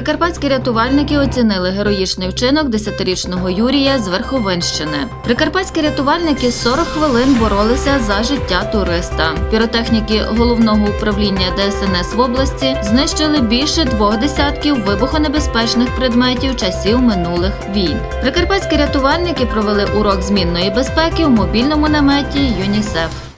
Прикарпатські рятувальники оцінили героїчний вчинок десятирічного Юрія з Верховинщини. Прикарпатські рятувальники 40 хвилин боролися за життя туриста. Піротехніки головного управління ДСНС в області знищили більше двох десятків вибухонебезпечних предметів часів минулих війн. Прикарпатські рятувальники провели урок змінної безпеки у мобільному наметі ЮНІСЕФ.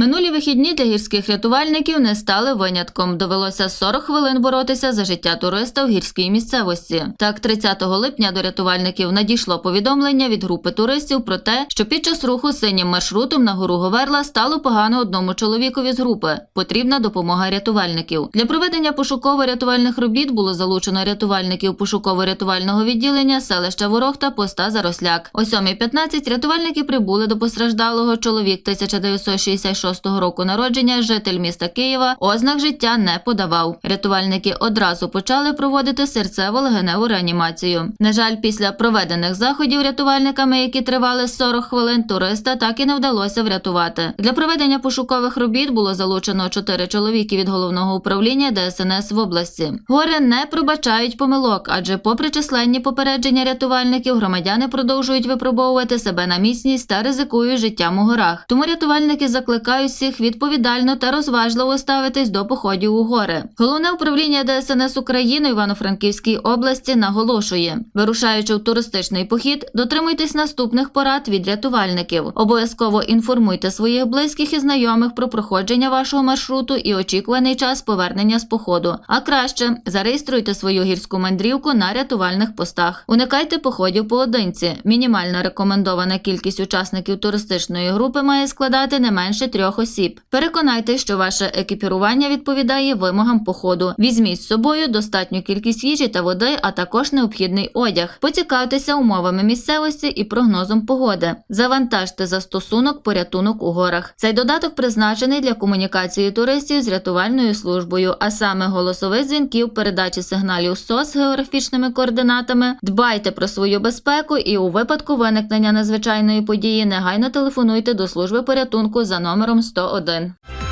Минулі вихідні для гірських рятувальників не стали винятком. Довелося 40 хвилин боротися за життя туриста в гірській місцевості. Так, 30 липня до рятувальників надійшло повідомлення від групи туристів про те, що під час руху синім маршрутом на гору Говерла стало погано одному чоловікові з групи. Потрібна допомога рятувальників. Для проведення пошуково-рятувальних робіт було залучено рятувальників пошуково-рятувального відділення селища Ворох та поста Заросляк. О 7.15 рятувальники прибули до постраждалого чоловік 1966 року народження, житель міста Києва, ознак життя не подавав. Рятувальники одразу почали проводити серцево-легеневу реанімацію. На жаль, після проведених заходів рятувальниками, які тривали 40 хвилин, туриста так і не вдалося врятувати. Для проведення пошукових робіт було залучено 4 чоловіки від головного управління ДСНС в області. Гори не пробачають помилок, адже, попри численні попередження рятувальників, громадяни продовжують випробовувати себе на міцність та ризикують життям у горах. Тому рятувальники закликають всіх відповідально та розважливо ставитись до походів у гори. Головне управління ДСНС України Івано-Франківській області наголошує: вирушаючи в туристичний похід, дотримуйтесь наступних порад від рятувальників. Обов'язково інформуйте своїх близьких і знайомих про проходження вашого маршруту і очікуваний час повернення з походу. А краще зареєструйте свою гірську мандрівку на рятувальних постах. Уникайте походів поодинці. Мінімальна рекомендована кількість учасників туристичної групи має складати не менше трьох осіб. Переконайтесь, що ваше екіпірування відповідає вимогам походу. Візьміть з собою достатню кількість їжі та води, а також необхідний одяг. Поцікавтеся умовами місцевості і прогнозом погоди. Завантажте застосунок порятунок у горах. Цей додаток призначений для комунікації туристів з рятувальною службою, а саме голосових дзвінків, передачі сигналів СОС з географічними координатами. Дбайте про свою безпеку і у випадку виникнення надзвичайної події негайно телефонуйте до служби порятунку за номером 101.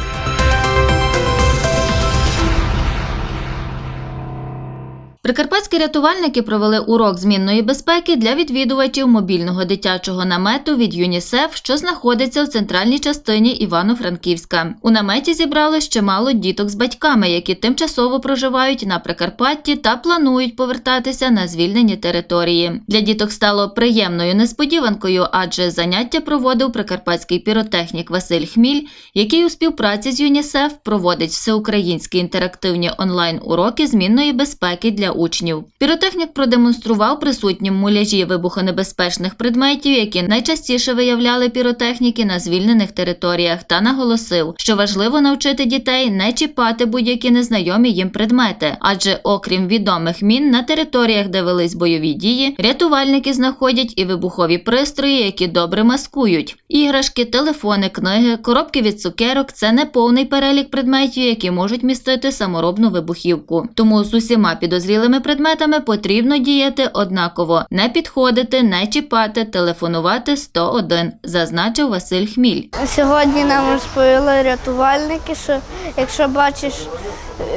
Прикарпатські рятувальники провели урок змінної безпеки для відвідувачів мобільного дитячого намету від ЮНІСЕФ, що знаходиться в центральній частині Івано-Франківська. У наметі зібралось чимало діток з батьками, які тимчасово проживають на Прикарпатті та планують повертатися на звільнені території. Для діток стало приємною несподіванкою, адже заняття проводив прикарпатський піротехнік Василь Хміль, який у співпраці з ЮНІСЕФ проводить всеукраїнські інтерактивні онлайн-уроки змінної безпеки для учнів. Піротехнік продемонстрував присутнім муляжі вибухонебезпечних предметів, які найчастіше виявляли піротехніки на звільнених територіях, та наголосив, що важливо навчити дітей не чіпати будь-які незнайомі їм предмети, адже окрім відомих мін на територіях, де велись бойові дії, рятувальники знаходять і вибухові пристрої, які добре маскують. Іграшки, телефони, книги, коробки від цукерок це не повний перелік предметів, які можуть містити саморобну вибухівку. Тому з усіма підозрілими предметами потрібно діяти однаково, не підходити, не чіпати, телефонувати 101, зазначив Василь Хміль. Сьогодні нам розповіли рятувальники, що якщо бачиш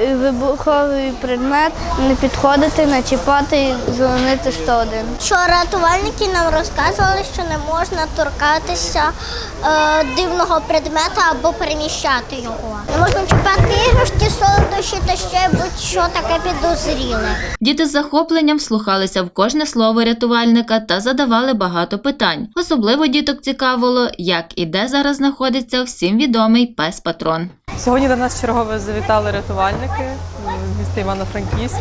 е, вибуховий предмет, не підходити, не чіпати і дзвонити 101. що рятувальники нам розказували, що не можна торкатися е, дивного предмета або переміщати його. Не можна чіпати іграшки, солодощі ще будь-що таке підозріле. Діти з захопленням слухалися в кожне слово рятувальника та задавали багато питань. Особливо діток цікавило, як і де зараз знаходиться всім відомий пес патрон. Сьогодні до нас чергове завітали рятувальники з міста Івано-Франківськ.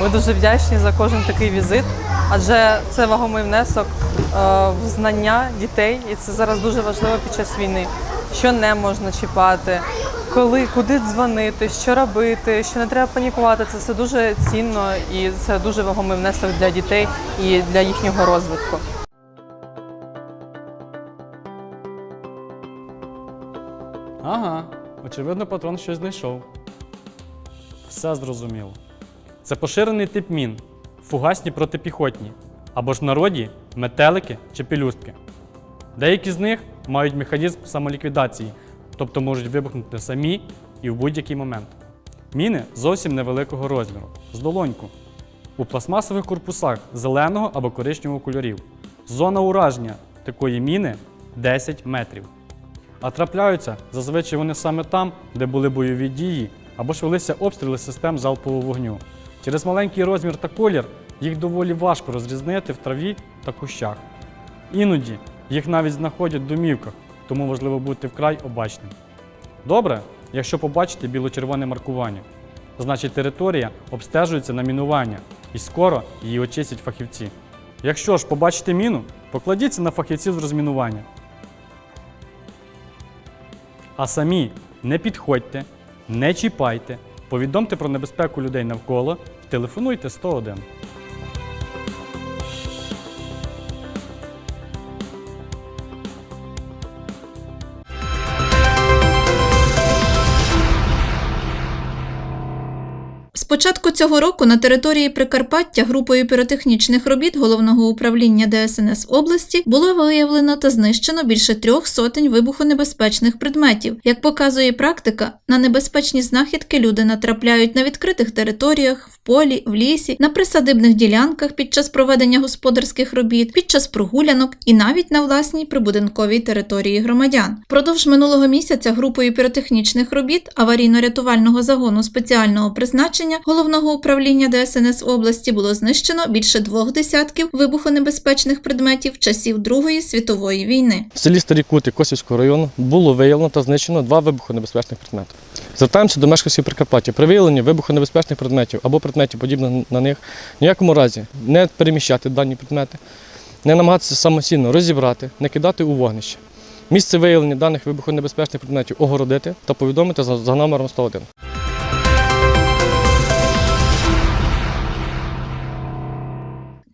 Ми дуже вдячні за кожен такий візит, адже це вагомий внесок е, в знання дітей, і це зараз дуже важливо під час війни. Що не можна чіпати, коли, куди дзвонити, що робити, що не треба панікувати. Це все дуже цінно і це дуже вагомий внесок для дітей і для їхнього розвитку. Ага, очевидно, патрон щось знайшов. Все зрозуміло. Це поширений тип мін, фугасні протипіхотні, або ж в народі метелики чи пелюстки. Деякі з них мають механізм самоліквідації, тобто можуть вибухнути самі і в будь-який момент. Міни зовсім невеликого розміру, з долоньку. У пластмасових корпусах зеленого або коричневого кольорів. Зона ураження такої міни 10 метрів. А трапляються зазвичай вони саме там, де були бойові дії або ж велися обстріли систем залпового вогню. Через маленький розмір та колір їх доволі важко розрізнити в траві та кущах. Іноді їх навіть знаходять в домівках, тому важливо бути вкрай обачним. Добре, якщо побачите біло-червоне маркування, значить територія обстежується на мінування і скоро її очистять фахівці. Якщо ж побачите міну, покладіться на фахівців з розмінування. А самі не підходьте, не чіпайте, повідомте про небезпеку людей навколо, телефонуйте 101. Початку цього року на території Прикарпаття групою піротехнічних робіт головного управління ДСНС області було виявлено та знищено більше трьох сотень вибухонебезпечних предметів. Як показує практика, на небезпечні знахідки люди натрапляють на відкритих територіях, в полі, в лісі, на присадибних ділянках під час проведення господарських робіт, під час прогулянок і навіть на власній прибудинковій території громадян. Впродовж минулого місяця групою піротехнічних робіт аварійно-рятувального загону спеціального призначення головного управління ДСНС області було знищено більше двох десятків вибухонебезпечних предметів часів Другої світової війни. В селі Старі Кути Косівського району було виявлено та знищено два вибухонебезпечних предмети. Звертаємося до мешканців Прикарпаття. При виявленні вибухонебезпечних предметів або предметів, подібних на них, ніякому разі не переміщати дані предмети, не намагатися самостійно розібрати, не кидати у вогнище. Місце виявлення даних вибухонебезпечних предметів огородити та повідомити за, номером 101.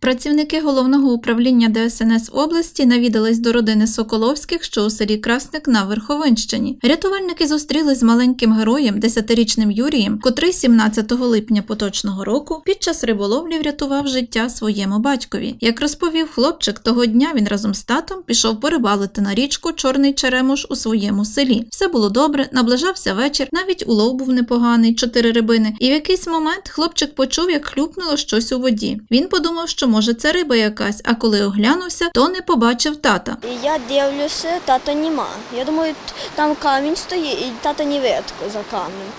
Працівники головного управління ДСНС області навідались до родини Соколовських, що у селі Красник на Верховинщині. Рятувальники зустрілись з маленьким героєм, 10-річним Юрієм, котрий 17 липня поточного року під час риболовлі врятував життя своєму батькові. Як розповів хлопчик, того дня він разом з татом пішов порибалити на річку Чорний Черемуш у своєму селі. Все було добре, наближався вечір, навіть улов був непоганий, чотири рибини. І в якийсь момент хлопчик почув, як хлюпнуло щось у воді. Він подумав, що може це риба якась, а коли оглянувся, то не побачив тата. Я дивлюся, тата нема. Я думаю, там камінь стоїть, і тата не видко за камінь.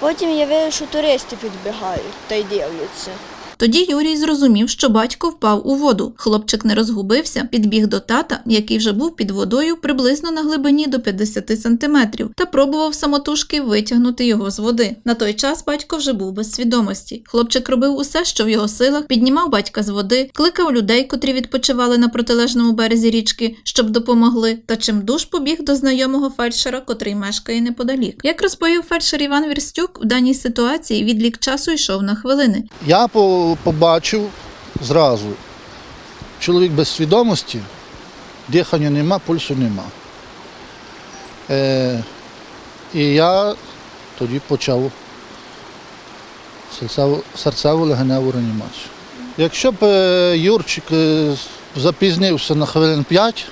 Потім я вижу, що туристи підбігають та й дивляться. Тоді Юрій зрозумів, що батько впав у воду. Хлопчик не розгубився, підбіг до тата, який вже був під водою приблизно на глибині до 50 сантиметрів, та пробував самотужки витягнути його з води. На той час батько вже був без свідомості. Хлопчик робив усе, що в його силах, піднімав батька з води, кликав людей, котрі відпочивали на протилежному березі річки, щоб допомогли, та чимдуж побіг до знайомого фельдшера, котрий мешкає неподалік. Як розповів фельдшер Іван Вірстюк, в даній ситуації відлік часу йшов на хвилини. Я по- побачив зразу. Чоловік без свідомості, дихання нема, пульсу нема. Е, і я тоді почав серцеву, легеневу реанімацію. Якщо б е, Юрчик е, запізнився на хвилин 5,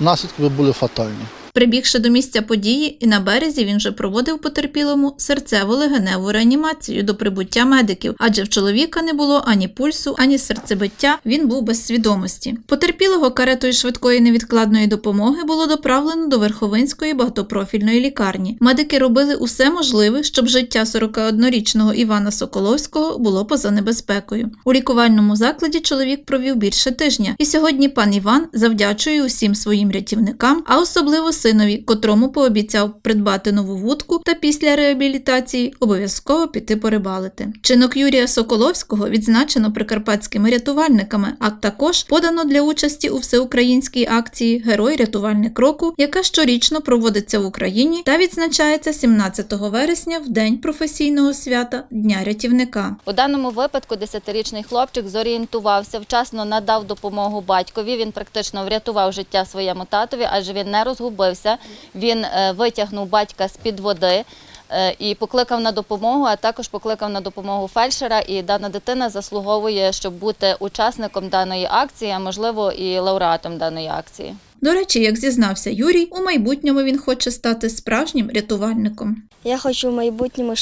наслідки б були фатальні. Прибігши до місця події, і на березі він вже проводив потерпілому серцево-легеневу реанімацію до прибуття медиків, адже в чоловіка не було ані пульсу, ані серцебиття, він був без свідомості. Потерпілого каретою швидкої невідкладної допомоги було доправлено до Верховинської багатопрофільної лікарні. Медики робили усе можливе, щоб життя 41-річного Івана Соколовського було поза небезпекою. У лікувальному закладі чоловік провів більше тижня, і сьогодні пан Іван завдячує усім своїм рятівникам, а особливо синові, котрому пообіцяв придбати нову вудку та після реабілітації обов'язково піти порибалити. Чинок Юрія Соколовського відзначено прикарпатськими рятувальниками, а також подано для участі у всеукраїнській акції Герой рятувальник року, яка щорічно проводиться в Україні та відзначається 17 вересня в день професійного свята Дня рятівника. У даному випадку 10-річний хлопчик зорієнтувався, вчасно надав допомогу батькові. Він практично врятував життя своєму татові, адже він не розгубився. Він е, витягнув батька з-під води. е, І покликав на допомогу, а також покликав на допомогу фельдшера. І дана дитина заслуговує, щоб бути учасником даної акції, а можливо і лауреатом даної акції. До речі, як зізнався Юрій, у майбутньому він хоче стати справжнім рятувальником. Я хочу в майбутньому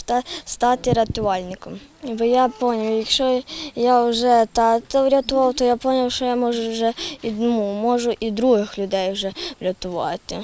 стати рятувальником. Бо я зрозумів, якщо я вже тата врятував, то я зрозумів, що я можу вже і ну, можу і других людей вже врятувати.